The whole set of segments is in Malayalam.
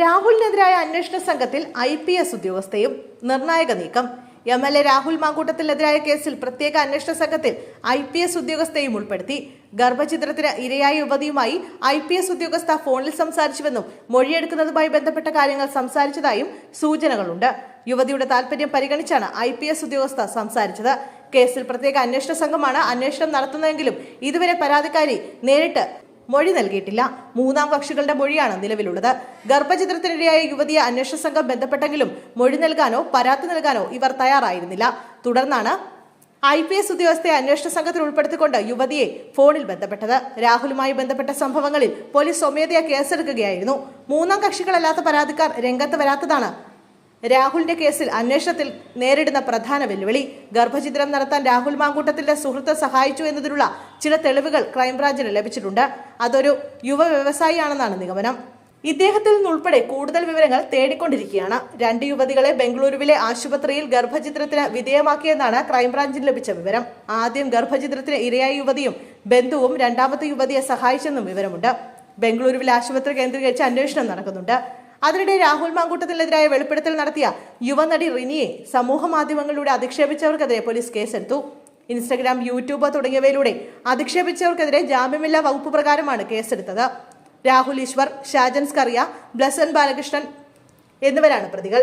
രാഹുലിനെതിരായ അന്വേഷണ സംഘത്തിൽ ഐ പി എസ് ഉദ്യോഗസ്ഥയും നിർണായക നീക്കം. എം എൽ എ രാഹുൽ മാങ്കൂട്ടത്തിനെതിരായ കേസിൽ പ്രത്യേക അന്വേഷണ സംഘത്തിൽ ഐ പി എസ് ഉദ്യോഗസ്ഥയും ഉൾപ്പെടുത്തി. ഗർഭചിത്രത്തിന് ഇരയായ യുവതിയുമായി ഐ പി എസ് ഉദ്യോഗസ്ഥ ഫോണിൽ സംസാരിച്ചുവെന്നും മൊഴിയെടുക്കുന്നതുമായി ബന്ധപ്പെട്ട കാര്യങ്ങൾ സംസാരിച്ചതായും സൂചനകളുണ്ട്. യുവതിയുടെ താൽപര്യം പരിഗണിച്ചാണ് ഐ പി എസ് ഉദ്യോഗസ്ഥ സംസാരിച്ചത്. കേസിൽ പ്രത്യേക അന്വേഷണ സംഘമാണ് അന്വേഷണം നടത്തുന്നതെങ്കിലും ഇതുവരെ പരാതിക്കാരി നേരിട്ട് മൊഴി നൽകിയിട്ടില്ല. മൂന്നാം കക്ഷികളുടെ മൊഴിയാണ് നിലവിലുള്ളത്. ഗർഭചിത്രത്തിനിരയായ യുവതിയെ അന്വേഷണ സംഘം ബന്ധപ്പെട്ടെങ്കിലും മൊഴി നൽകാനോ പരാതി നൽകാനോ ഇവർ തയ്യാറായിരുന്നില്ല. തുടർന്നാണ് ഐ പി എസ് ഉദ്യോഗസ്ഥയെ അന്വേഷണ സംഘത്തിൽ ഉൾപ്പെടുത്തിക്കൊണ്ട് യുവതിയെ ഫോണിൽ ബന്ധപ്പെട്ടത്. രാഹുലുമായി ബന്ധപ്പെട്ട സംഭവങ്ങളിൽ പോലീസ് സ്വമേധയാ കേസെടുക്കുകയായിരുന്നു. മൂന്നാം കക്ഷികളല്ലാത്ത പരാതിക്കാർ രംഗത്ത് വരാത്തതാണ് രാഹുലിന്റെ കേസിൽ അന്വേഷണത്തിൽ നേരിടുന്ന പ്രധാന വെല്ലുവിളി. ഗർഭചിത്രം നടത്താൻ രാഹുൽ മാങ്കൂട്ടത്തിന്റെ സുഹൃത്ത് സഹായിച്ചു എന്നതിനുള്ള ചില തെളിവുകൾ ക്രൈംബ്രാഞ്ചിന് ലഭിച്ചിട്ടുണ്ട്. അതൊരു യുവ വ്യവസായിയാണെന്നാണ് നിഗമനം. ഇദ്ദേഹത്തിൽ നിന്നുൾപ്പെടെ കൂടുതൽ വിവരങ്ങൾ തേടിക്കൊണ്ടിരിക്കുകയാണ്. രണ്ട് യുവതികളെ ബംഗളൂരുവിലെ ആശുപത്രിയിൽ ഗർഭചിത്രത്തിന് വിധേയമാക്കിയെന്നാണ് ക്രൈംബ്രാഞ്ചിന് ലഭിച്ച വിവരം. ആദ്യം ഗർഭചിത്രത്തിന് ഇരയായ യുവതിയും ബന്ധുവും രണ്ടാമത്തെ യുവതിയെ സഹായിച്ചെന്നും വിവരമുണ്ട്. ബംഗളൂരുവിലെ ആശുപത്രി കേന്ദ്രീകരിച്ച് അന്വേഷണം നടക്കുന്നുണ്ട്. അതിനിടെ രാഹുൽ മാങ്കൂട്ടത്തിനെതിരായ വെളിപ്പെടുത്തൽ നടത്തിയ യുവനടി റിനിയെ സമൂഹ മാധ്യമങ്ങളിലൂടെ അധിക്ഷേപിച്ചവർക്കെതിരെ പോലീസ് കേസെടുത്തു. ഇൻസ്റ്റഗ്രാം യൂട്യൂബ് തുടങ്ങിയവയിലൂടെ അധിക്ഷേപിച്ചവർക്കെതിരെ ജാമ്യമില്ലാ വകുപ്പ് പ്രകാരമാണ് കേസെടുത്തത്. രാഹുൽ ഈശ്വർ ഷാജൻ സ്കറിയ ബ്ലസൻ ബാലകൃഷ്ണൻ എന്നിവരാണ് പ്രതികൾ.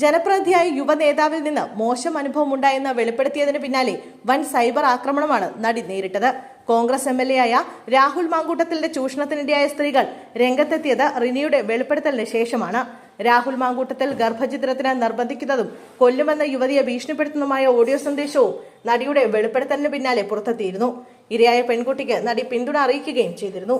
ജനപ്രതിനിധിയായ യുവ നേതാവിൽ നിന്ന് മോശം അനുഭവം ഉണ്ടായെന്ന് വെളിപ്പെടുത്തിയതിന് പിന്നാലെ വൻ സൈബർ ആക്രമണമാണ് നടി നേരിട്ടത്. കോൺഗ്രസ് എം എൽ എ ആയ രാഹുൽ മാങ്കൂട്ടത്തിന്റെ ചൂഷണത്തിനിടയായ സ്ത്രീകൾ രംഗത്തെത്തിയത് റിനിയുടെ വെളിപ്പെടുത്തലിന് ശേഷമാണ്. രാഹുൽ മാങ്കൂട്ടത്തിൽ ഗർഭചിത്രത്തിന് നിർബന്ധിക്കുന്നതും കൊല്ലുമെന്ന യുവതിയെ ഭീഷണിപ്പെടുത്തുന്നതുമായ ഓഡിയോ സന്ദേശവും നടിയുടെ വെളിപ്പെടുത്തലിന് പിന്നാലെ പുറത്തെത്തിയിരുന്നു. ഇരയായ പെൺകുട്ടിക്ക് നടി പിന്തുണ അറിയിക്കുകയും ചെയ്തിരുന്നു.